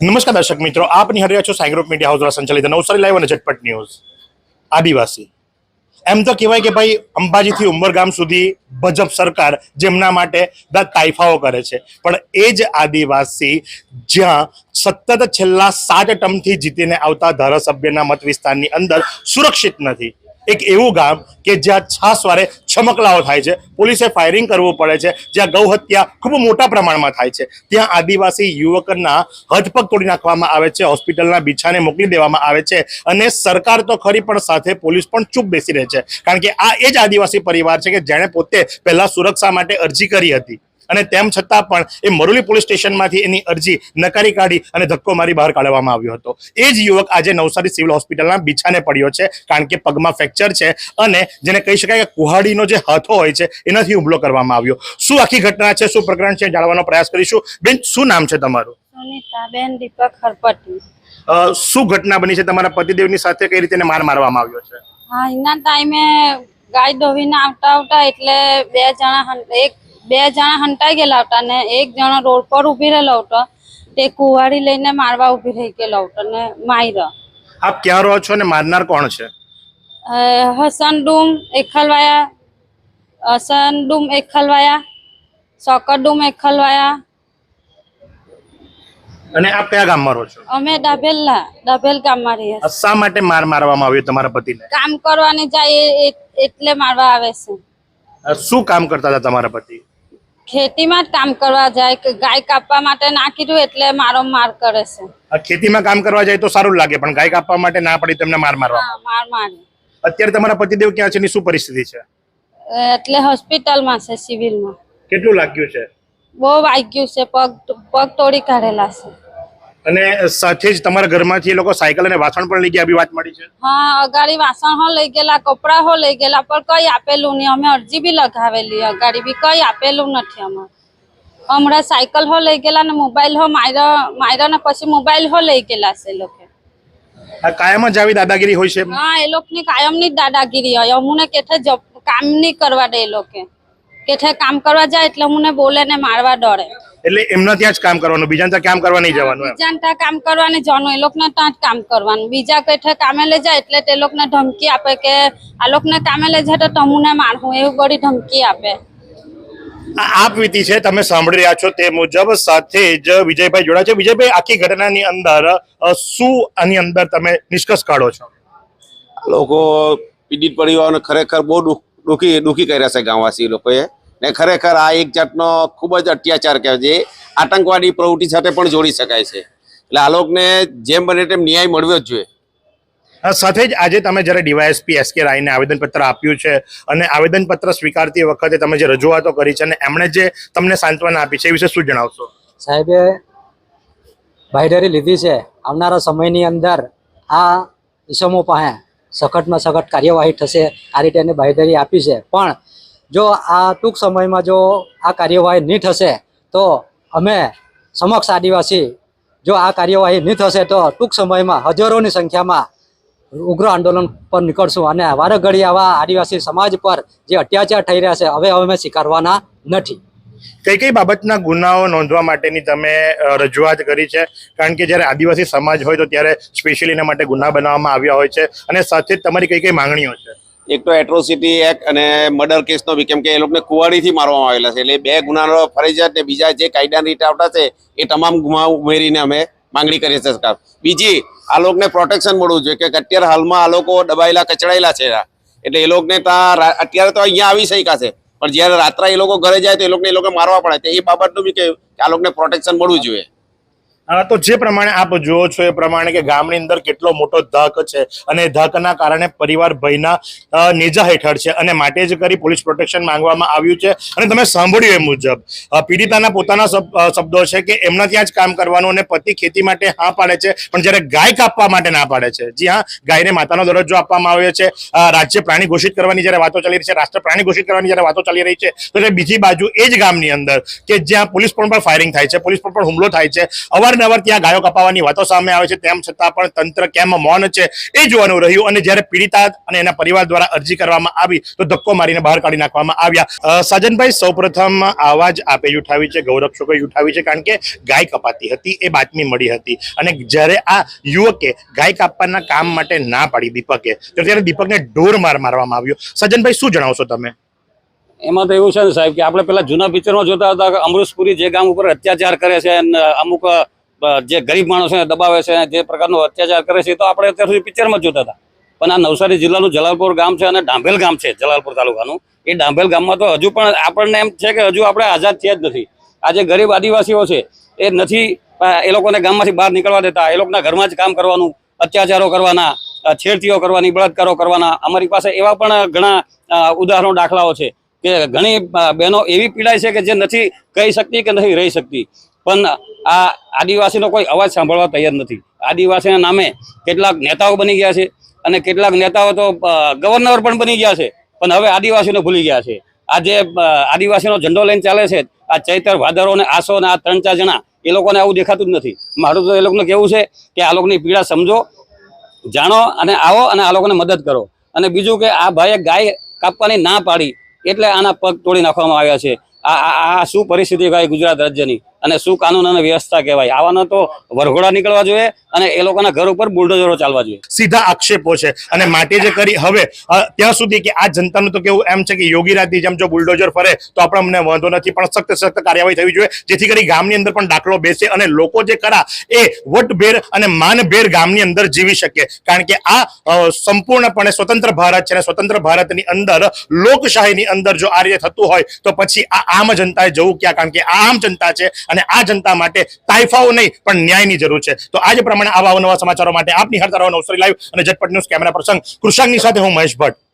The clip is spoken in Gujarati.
નમસ્કાર દર્શક મિત્રો, આપ નિહાળી રહ્યા છો સાઈ ગ્રુપ મીડિયા હાઉસ દ્વારા સંચાલિત નવસારી લાઈવ અને ઝટપટ ન્યૂઝ. આદિવાસી. એમ તો કહેવાય કે ભાઈ, અંબાજીથી ઉંમરગામ સુધી ભાજપ સરકાર જેમના માટે તાઇફાઓ કરે છે. પણ એ જ આદિવાસી જ્યાં સતત છેલ્લા સાત ટર્મથી જીતીને આવતા ધારાસભ્યના મત વિસ્તારની અંદર સુરક્ષિત નથી. એક એવું ગામ કે જ્યાં છાસવારે છમકલાઓ થાય છે. પોલીસે ફાયરિંગ કરવું પડે છે. જ્યાં ગૌ હત્યા ખૂબ મોટા પ્રમાણમાં થાય છે. ત્યાં આદિવાસી યુવકના હથપગ તોડી નાખવામાં આવે છે. હોસ્પિટલના બીછાને મોકલી દેવામાં આવે છે. અને સરકાર તો ખરી, પણ સાથે પોલીસ પણ ચૂપ બેસી રહે છે. કારણ કે આ એ જ આદિવાસી પરિવાર છે કે જેણે પોતે પહેલા સુરક્ષા માટે અરજી કરી હતી. અને તેમ છતાં પણ એ મરોલી પોલીસ સ્ટેશનમાંથી એની અરજી નકારી કાઢી અને ધક્કો મારી બહાર કાઢવામાં આવ્યો હતો. એ જ યુવક આજે નવસારી સિવિલ હોસ્પિટલના બીછાને પડ્યો છે કારણ કે પગમાં ફ્રેક્ચર છે અને જેને કહી શકાય કે કુહાડીનો જે હાથો હોય છે એનાથી હુમલો કરવામાં આવ્યો. શું આખી ઘટના છે શું પ્રકરણ છે જાણવાનો પ્રયાસ કરીશું. બેન શું નામ છે તમારું? સુનિતાબેન દીપક હરપટી. શું ઘટના બની છે? તમારા પતિદેવની સાથે કઈ રીતે માર મારવામાં આવ્યો છે? હા એના ટાઈમે ગાય દોવીને આવતા આવતા એટલે બે જણા એક બે જણા હંટાઈ ગયેલા હતા ને એક જણા રોડ પર ઊભી રહેલો હતો. તે કુવાડી લઈને મારવા ઊભી રહી ગયેલો હતો ને માર્યો આપ ક્યાં રહો છો ને મારનાર કોણ છે? હસન ડુમ એખલવાયા હસન ડુમ એખલવાયા સોકર ડુમ એખલવાયા. અને આપ કયા ગામમાં રહો છો? અમે ડાભેલના ડાભેલ ગામમાં રહીએ છીએ. શા માટે માર મારવામાં આવ્યો તમારા પતિને? કામ કરવાની જાય એટલે મારવા આવે છે. શું કામ કરતા હતા તમારા પતિ? ખેતીમાં જ કામ કરવા જાય કે ગાય કાપવા માટે ના કીધું એટલે મારો માર કરે છે. આ ખેતીમાં કામ કરવા જાય તો સારું લાગે પણ ગાય કાપવા માટે ના પડી તેમને માર મારવા હા માર મારે. અત્યારે તમારા પતિદેવ ક્યાં છે ની શું પરિસ્થિતિ છે? એટલે હોસ્પિટલમાં છે સિવિલમાં. કેટલું લાગ્યું છે? બહુ વાગ્યું છે પગ પગ તોડી કાઢેલા છે. અને સાથે જ તમારા ઘરમાંથી એ લોકો સાયકલ અને વાસણ પણ લઈ ગયા વાત મળી છે? હા અગાડી વાસણ હો લઈ ગયેલા કપડા હો લઈ ગયેલા પણ કઈ આપેલું નહીં. અમે અરજી બી લગાવેલી અગાડી બી કઈ આપેલું નથી અમારે. હમણાં સાયકલ હો લઈ ગયેલા ને મોબાઈલ હો માર્યો માર્યો ને પછી મોબાઈલ હો લઈ ગયેલા છે એ લોકો. કાયમ જ આવી દાદાગીરી હોય છે હા એ લોકોની કાયમની જ દાદાગીરી હોય. અમુને કેથે કામ નહીં કરવા દે એ લોકો. કેથે કામ કરવા જાય એટલે અમુને બોલે ને મારવા ડરે એટલે એમના ત્યાં જ કામ કરવાનું બીજા ત્યાં કામ કરવા નહીં જવાનું બીજા ત્યાં કામ કરવાની જવાનું એ લોકોને ત્યાં જ કામ કરવાનું. બીજા કઈ કામે લઈ જાય એટલે તે લોકોને ધમકી આપે કે આ લોકોને કામે લઈ જાય તો તમુને મારવું એવું બધી ધમકી આપે. આપ વીતી છે તમે સાંભળી રહ્યા છો તે મુજબ સાથે જ વિજયભાઈ જોડા છે. વિજયભાઈ આખી ઘટનાની અંદર શું આની અંદર તમે નિષ્કર્ષ કાઢો છો? લોકો પીડિત પરિવારોને ખરેખર બહુ દુઃખ દુઃખી દુઃખી કર્યા છે ગામવાસી લોકોએ. ને ખરેખર આ એક જાતનો ખૂબ જ અત્યાચાર કહેવાય છે. આતંકવાદી પ્રવૃત્તિ સાથે પણ જોડી શકાય છે. એટલે આ લોકોને જેમ બને તેમ ન્યાય મળવો જ જોઈએ. સાથે જ આજે તમે જ્યારે ડીવાયએસપી એસ કે રાયને આવેદનપત્ર આપ્યું છે અને આવેદનપત્ર સ્વીકારતી વખતે તમે જે રજૂઆતો કરી છે અને એમણે જે તમને સાંત્વના આપી છે એ વિશે શું જણાવશો? સાહેબે બાંયધરી લીધી છે. આવનારા સમયની અંદર આ ઈસમો પાસે સખતમાં સખત કાર્યવાહી થશે. આ રીતે એને બાંયધરી આપી છે. પણ જો આ ટૂંક સમયમાં જો આ કાર્યવાહી નહીં થશે તો અમે સમક્ષ આદિવાસી જો આ કાર્યવાહી નહીં થશે તો ટૂંક સમયમાં હજારોની સંખ્યામાં ઉગ્ર આંદોલન પર નીકળશું અને વારઘડી આવા આદિવાસી સમાજ પર જે અત્યાચાર થઈ રહ્યા છે, હવે અમે સ્વીકારવાના નથી. કઈ કઈ બાબતના ગુનાઓ નોંધવા માટેની તમે રજૂઆત કરી છે? કારણ કે જ્યારે આદિવાસી સમાજ હોય તો ત્યારે સ્પેશિયલી એના માટે ગુના બનાવવામાં આવ્યા હોય છે અને સાથે તમારી કઈ કઈ માંગણીઓ છે? એક તો એટ્રોસિટી એક્ટ અને મર્ડર કેસનો બી કેમ કે એ લોકોને કુવાડીથી મારવામાં આવેલા છે. એટલે બે ગુનાનો ફરજિયાત ને બીજા જે કાયદાની રીતે આવતા છે, એ તમામ ગુમા ઉમેરીને અમે માંગણી કરીએ છીએ સરકાર. બીજી, આ લોકોને પ્રોટેક્શન મળવું જોઈએ કે અત્યારે હાલમાં આ લોકો દબાયેલા, કચડાયેલા છે. એટલે એ લોકોને ત્યાં અત્યારે તો અહીંયા આવી શક્યા છે. પણ જ્યારે રાત્રે એ લોકો ઘરે જાય તો એ લોકોને એ લોકો મારવા પડે. તો એ બાબતનું બી કે આ લોકોને પ્રોટેક્શન મળવું જોઈએ. તો જે પ્રમાણે આપ જુઓ છો એ પ્રમાણે કે ગામની અંદર કેટલો મોટો ધક છે અને ધકના કારણે પરિવાર ભયના નેજા હેઠળ છે અને માટે જ કરી પોલીસ પ્રોટેક્શન માંગવામાં આવ્યું છે. અને તમે સાંભળ્યું એ મુજબ પીડિતાના પોતાના શબ્દો છે કે એમના ત્યાં જ કામ કરવાનું અને પતિ ખેતી માટે હા પાડે છે, પણ જ્યારે ગાય કાપવા માટે ના પાડે છે. જી હા, ગાયને માતાનો દરજ્જો આપવામાં આવ્યો છે. રાજ્ય પ્રાણી ઘોષિત કરવાની જ્યારે વાતો ચાલી રહી છે, રાષ્ટ્ર પ્રાણી ઘોષિત કરવાની જ્યારે વાતો ચાલી રહી છે, તો બીજી બાજુ એ જ ગામની અંદર કે જ્યાં પોલીસ પણ ફાયરિંગ થાય છે, પોલીસ પર પણ હુમલો થાય છે અવારનવાર અવારનવાર ત્યાં ગાયો કપાવવાની વાતો સામે આવે છે. તેમ છતાં પણ તંત્ર કેમ મૌન છે એ જોવાનું રહ્યું અને જ્યારે પીડિતા અને એના પરિવાર દ્વારા અરજી કરવામાં આવી તો ધક્કો મારીને બહાર કાઢી નાખવામાં આવ્યા. સાજનભાઈ, સૌપ્રથમ આવાજ આપે ઉઠાવી છે ગૌરક્ષકોએ ઉઠાવી છે, કારણ કે ગાય કપાતી હતી, એ બાતમી મળી હતી. અને જ્યારે આ યુવકે ગાય કાપવાના કામ માટે ના પાડી દીપકે ત્યારે દીપકને ઢોર માર મારવામાં આવ્યો. સજનભાઈ, શું જણાવશો તમે? એમાં તો એવું છે ને સાહેબ કે આપણે પેલા જૂના પિક્ચરમાં જોતા હતા અમૃતપુરી જે ગામ ઉપર અત્યાચાર કરે છે અમુક જે ગરીબ માણસોને દબાવે છે, જે પ્રકારનો અત્યાચાર કરે છે તો આપણે અત્યાર સુધી પિક્ચરમાં જોતા હતા. પણ આ નવસારી જિલ્લાનું જલાલપુર ગામ છે અને ડાંભેલ ગામ છે, જલાલપુર તાલુકાનું. એ ડાંભેલ ગામમાં તો હજુ પણ આપણને એમ છે કે હજુ આપણે આઝાદ થયા જ નથી. આ ગરીબ આદિવાસીઓ છે, એ નથી એ લોકોને ગામમાંથી બહાર નીકળવા દેતા. એ લોકોના ઘરમાં જ કામ કરવાનું, અત્યાચારો કરવાના છેડતીઓ કરવાની, બળાત્કારો કરવાના. અમારી પાસે એવા પણ ઘણા ઉદાહરણો, દાખલાઓ છે કે ઘણી બહેનો એવી પીડાય છે કે જે નથી કહી શકતી કે નથી રહી શકતી. પણ આ આદિવાસીનો કોઈ અવાજ સાંભળવા તૈયાર નથી. આદિવાસીના નામે કેટલાક નેતાઓ બની ગયા છે અને કેટલાક નેતાઓ તો ગવર્નર પણ બની ગયા છે, પણ હવે આદિવાસીને ભૂલી ગયા છે. આ જે આદિવાસીનો ઝંડો લઈને ચાલે છે, આ ચૈતર ભાદરો અને આસો અને આ ત્રણ ચાર જણા, એ લોકોને આવું દેખાતું જ નથી. મારું તો એ લોકોનું કેવું છે કે આ લોકોની પીડા સમજો, જાણો અને આવો અને આ લોકોને મદદ કરો. અને બીજું કે આ ભાઈએ ગાય કાપવાની ના પાડી, એટલે આના પગ તોડી નાખવામાં આવ્યા છે. આ- આ શું પરિસ્થિતિ ભાઈ ગુજરાત રાજ્યની? અને શું કાનૂન અને વ્યવસ્થા કહેવાય? આવાના તો વરઘોડા નીકળવા જોઈએ અને એ લોકોના ઘર ઉપર બુલડોઝરો ચાલવા જોઈએ. સીધા આક્ષેપો છે. અને માટે જે કરી, હવે ત્યાં સુધી કે આ જનતાનું તો કેવું એમ છે કે યોગી રાજની જેમ જો બુલડોઝર ફરે, તો આપણે અમને વાંધો નથી, પણ સખ્ત સખ્ત કાર્યવાહી થવી જોઈએ, જેથી કરી ગામની અંદર પણ દાખલો બેસે અને લોકો જે કરા, એ વટભેર અને માનભેર ગામની અંદર જીવી શકે. કારણ કે આ સંપૂર્ણપણે સ્વતંત્ર ભારત છે અને સ્વતંત્ર ભારતની અંદર, લોકશાહીની અંદર જો આ રીતે થતું હોય, તો પછી આ આમ જનતાએ જવું ક્યાં? કારણ કે આ આમ જનતા છે આ જનતા માટે તાઇફાઓ નહીં, પણ ન્યાયની જરૂર છે. તો આજ પ્રમાણે આવા નવા સમાચારો માટે આપની નિહાળતા રહો નવસરી લાઈવ અને ઝટપટ ન્યૂઝ કેમેરા પ્રસંગ કૃષાંગની સાથે હું મહેશ ભટ્ટ.